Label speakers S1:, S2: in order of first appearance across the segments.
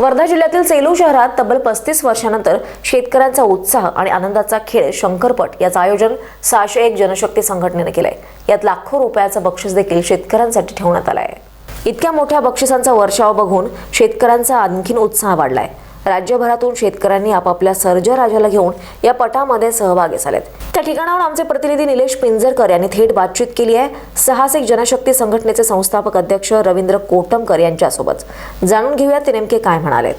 S1: वर्धा जिल्ह्यातील सेलू शहरात तब्बल पस्तीस वर्षानंतर शेतकऱ्यांचा उत्साह आणि आनंदाचा खेळ शंकरपट याचं आयोजन सहाशे एक जनशक्ती संघटनेने केलंय. यात लाखो रुपयाचं बक्षीस देखील शेतकऱ्यांसाठी ठेवण्यात आलं आहे इतक्या मोठ्या बक्षिसांचा वर्षाव बघून शेतकऱ्यांचा आणखीन उत्साह वाढलाय. राज्यभरातून शेतकऱ्यांनी आपापल्या सर्जराजाला घेऊन या पटामध्ये सहभागी झालेत. त्या ठिकाणाहून आमचे प्रतिनिधी निलेश पिंजरकर यांनी थेट बातचीत केली आहे. साहसिक जनशक्ती संघटनेचे संस्थापक अध्यक्ष रवींद्र कोटमकर यांच्यासोबत. जाणून घेऊया ते नेमके काय म्हणालेत.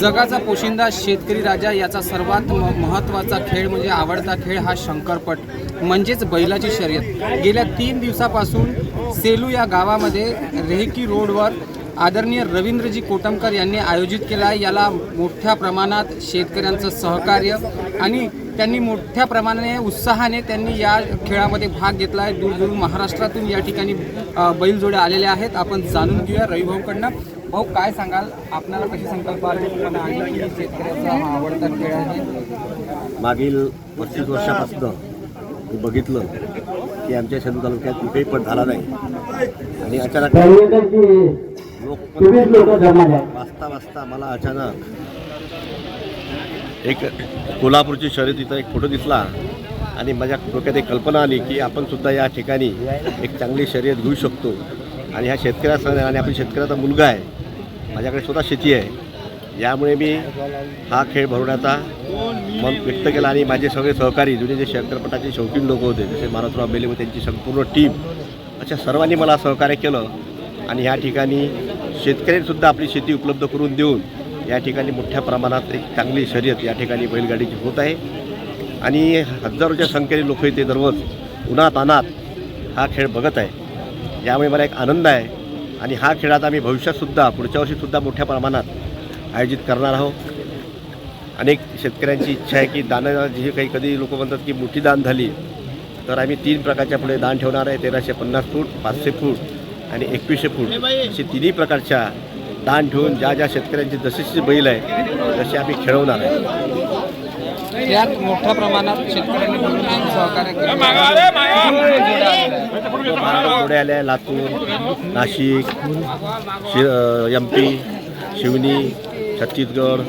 S2: जगाचा पोशिंदा शेतकरी राजा याचा सर्वात महत्त्वाचा खेळ म्हणजे आवडता खेळ हा शंकरपट म्हणजेच बैलाची शर्यत. गेल्या तीन दिवसापासून सेलू या गावामध्ये रेहकी रोडवर आदरणीय रवींद्रजी कोटमकर यांनी आयोजित केला आहे. याला मोठ्या प्रमाणात शेतकऱ्यांचं सहकार्य आणि त्यांनी मोठ्या प्रमाणाने उत्साहाने त्यांनी या खेळामध्ये भाग घेतला आहे. दूरदूर महाराष्ट्रातून या ठिकाणी बैलजोडे बैलजोड्या आलेल्या आहेत. आपण जाणून घेऊया रविभाऊकडनं. भाऊ काय सांगाल? आपल्याला कशी संकल्प आली शेतकऱ्याचा हा आवडता खेळ आहे?
S3: मागील पस्तीस वर्षापासून मी बघितलं की आमच्या शेलू तालुक्यात कुठेही पण झाला नाही. आणि अचानक लोक पण वाचता वाचता मला अचानक एक कोल्हापूरची शर्यतीचा एक फोटो दिसला आणि माझ्या डोक्यात एक कल्पना आली की आपण सुद्धा या ठिकाणी एक चांगली शर्यत घेऊ शकतो. आणि ह्या शेतकऱ्याचा आणि आपण शेतकऱ्याचा मुलगा आहे. माझ्याकडे स्वतः शेती आहे. यामुळे मी हा खेळ भरवण्याचा मन व्यक्त केला आणि माझे सगळे सहकारी जुने जे शंकरपटाचे शौकीन लोक होते जसे मारुतराव बेले व त्यांची संपूर्ण टीम अशा सर्वांनी मला सहकार्य केलं. आणि ह्या ठिकाणी शेतकऱ्यांनीसुद्धा आपली शेती उपलब्ध करून देऊन या ठिकाणी मोठ्या प्रमाणात एक चांगली शर्यत या ठिकाणी बैलगाडीची होत आहे. आणि हजारोच्या संख्येने लोक इथे दररोज उन्हात अनात हा खेळ बघत आहे. यामुळे मला एक आनंद आहे. आणि हा खेळ आता आम्ही भविष्यातसुद्धा पुढच्या वर्षीसुद्धा मोठ्या प्रमाणात आयोजित करणार आहोत. अनेक शेतकऱ्यांची इच्छा आहे की दानं जी काही कधी लोक म्हणतात की मोठी दान झाली तर आम्ही तीन प्रकारच्या पुढे दान ठेवणार आहे. तेराशे पन्नास फूट पाचशे फूट आणि एकवीसशे फूट असे तिन्ही प्रकारच्या दान ठेवून ज्या ज्या शेतकऱ्यांची जशी जशी बैल आहे तसे आम्ही खेळवणार आहे.
S2: यात मोठ्या प्रमाणात शेतकऱ्यांनी भरपूर सहकार्य केलं.
S3: जोडे आले आहे लातूर नाशिक शि एम पी शिवनी छत्तीसगड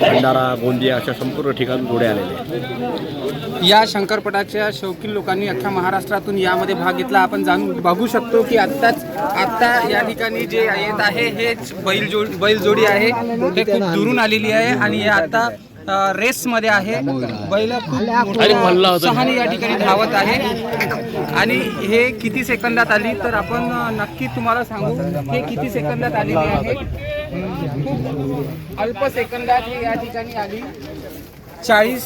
S3: भंडारा गोंदिया अशा संपूर्ण ठिकाणी जोडे आलेले
S2: या शंकरपटाच्या शौकीन लोकांनी अख्ख्या महाराष्ट्रातून यामध्ये भाग घेतला. आपण जाणून बघू शकतो की आत्ताच आत्ता या ठिकाणी जे येत आहे हेच बैलजोड बैलजोडी आहे. हे खूप दुरून आलेली आहे आणि हे आता अ, रेसमध्ये आहे. बैल उत्साहाने या ठिकाणी धावत आहे. आणि हे किती सेकंदात आली तर आपण नक्की तुम्हाला सांगू हे किती सेकंदात आलेली आहे? खूप अल्प सेकंदात या ठिकाणी आली. चाळीस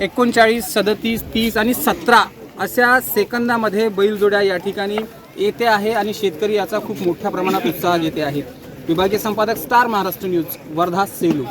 S2: एकोणचाळीस सदतीस तीस आणि सतरा अशा सेकंदामध्ये बैलजोड्या या ठिकाणी येते आहे आणि शेतकरी याचा खूप मोठ्या प्रमाणात उत्साह घेते आहेत. विभागीय संपादक स्टार महाराष्ट्र न्यूज वर्धा सेलू.